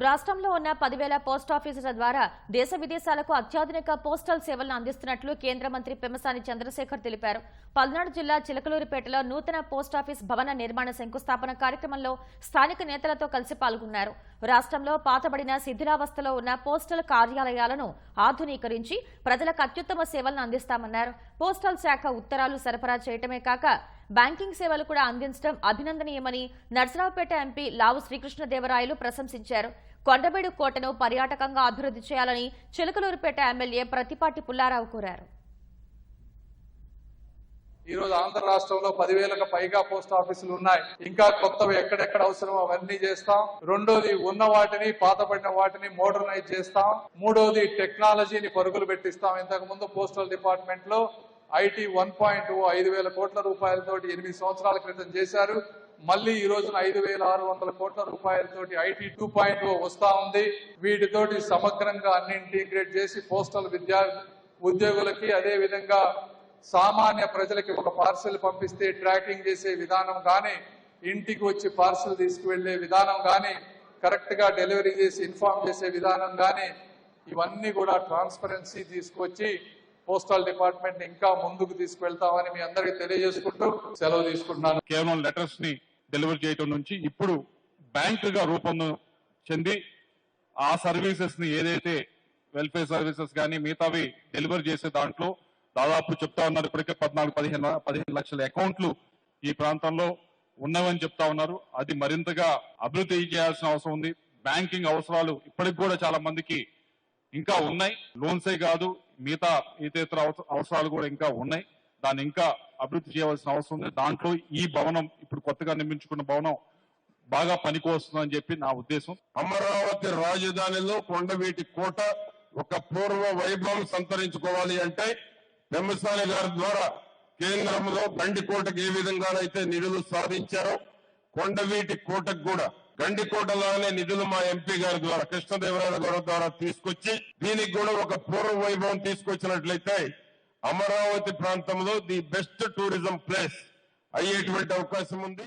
రాష్ట్రంలో ఉన్న పదివేల పోస్టాఫీసుల ద్వారా దేశ విదేశాలకు అత్యాధునిక పోస్టల్ సేవలను అందిస్తున్నట్లు కేంద్ర మంత్రి పెమ్మసాని చంద్రశేఖర్ తెలిపారు. పల్నాడు జిల్లా చిలకలూరిపేటలో నూతన పోస్టాఫీస్ భవన నిర్మాణ శంకుస్థాపన కార్యక్రమంలో స్థానిక నేతలతో కలిసి పాల్గొన్నారు. రాష్ట్రంలో పాతబడిన శిథిలావస్థలో ఉన్న పోస్టల్ కార్యాలయాలను ఆధునీకరించి ప్రజలకు అత్యుత్తమ సేవలను అందిస్తామన్నారు. పోస్టల్ శాఖ ఉత్తరాలు సరఫరా చేయటమే కాక బ్యాంకింగ్ సేవలు కూడా అందించడం అభినందనీయమని నర్సరావుపేట ఎంపీ లావు శ్రీకృష్ణదేవరాయలు ప్రశంసించారు. కొండబేడు కోటను పర్యాటకంగా అభివృద్ధి చేయాలని చిలకలూరుపేట ఎమ్మెల్యే ప్రతిపాటి పుల్లారావు కోరారు. ఈ రోజు ఆంధ్ర రాష్ట్రంలో పదివేలకు పైగా పోస్ట్ ఆఫీసులు ఉన్నాయి. ఇంకా కొత్తవి ఎక్కడెక్కడ అవసరం అవన్నీ చేస్తాం. రెండోది ఉన్న వాటిని పాతపడిన వాటిని మోడర్నైజ్ చేస్తాం. మూడోది టెక్నాలజీని పరుగులు పెట్టిస్తాం. ఇంతకు ముందు పోస్టల్ డిపార్ట్మెంట్లో ఐటీ వన్ పాయింట్ ఐదు వేల కోట్ల రూపాయలతోటి ఎనిమిది సంవత్సరాల క్రితం చేశారు. మళ్ళీ ఈ రోజున ఐదు వేల ఆరు వందల కోట్ల రూపాయలతోటి ఐటీ టూ పాయింట్ వస్తా ఉంది. వీటితోటి సమగ్రంగా అన్ని ఇంటిగ్రేట్ చేసి పోస్టల్ విద్యా ఉద్యోగులకి అదే విధంగా సామాన్య ప్రజలకి ఒక పార్సల్ పంపిస్తే ట్రాకింగ్ చేసే విధానం కానీ ఇంటికి వచ్చి పార్సల్ తీసుకువెళ్ళే విధానం కానీ కరెక్ట్గా డెలివరీ చేసి ఇన్ఫార్మ్ చేసే విధానం కానీ ఇవన్నీ కూడా ట్రాన్స్పరెన్సీ తీసుకొచ్చి పోస్టల్ డిపార్ట్మెంట్ ఇంకా ముందుకు తీసుకువెళ్తామని మీ అందరికీ తెలియజేసుకుంటూ సెలవు తీసుకుంటున్నాను. కేవలం లెటర్స్ని డెలివరీ చేయటం నుంచి ఇప్పుడు బ్యాంక్గా రూపొందు చెంది ఆ సర్వీసెస్ని ఏదైతే వెల్ఫేర్ సర్వీసెస్ కానీ మిగతావి డెలివరీ చేసే దాంట్లో దాదాపు చెప్తా ఉన్నారు ఇప్పటికే పద్నాలుగు పదిహేను పదిహేను లక్షల అకౌంట్లు ఈ ప్రాంతంలో ఉన్నవని చెప్తా ఉన్నారు. అది మరింతగా అభివృద్ధి చేయాల్సిన అవసరం ఉంది. బ్యాంకింగ్ అవసరాలు ఇప్పటికి కూడా చాలా మందికి ఇంకా ఉన్నాయి. లోన్సే కాదు మిగతా ఇతర అవసరాలు కూడా ఇంకా ఉన్నాయి. దాన్ని ఇంకా అభివృద్ధి చేయవలసిన అవసరం ఉంది. దాంట్లో ఈ భవనం ఇప్పుడు కొత్తగా నిర్మించుకున్న భవనం బాగా పనికి వస్తుందని చెప్పి నా ఉద్దేశం. అమరావతి రాజధానిలో కొండవీటి కోట ఒక పూర్వ వైభవం సంతరించుకోవాలి అంటే పెమ్మసాని గారి ద్వారా కేంద్రంలో గండికోటకు ఏ విధంగానైతే నిధులు సాధించారో కొండవీటి కోటకు కూడా గండికోటలోనే నిధులు మా ఎంపీ గారి ద్వారా కృష్ణదేవరాయల గారి ద్వారా తీసుకొచ్చి దీనికి కూడా ఒక పూర్వ వైభవం తీసుకొచ్చినట్లయితే అమరావతి ప్రాంతంలో ది బెస్ట్ టూరిజం ప్లేస్ అయ్యేటువంటి అవకాశం ఉంది.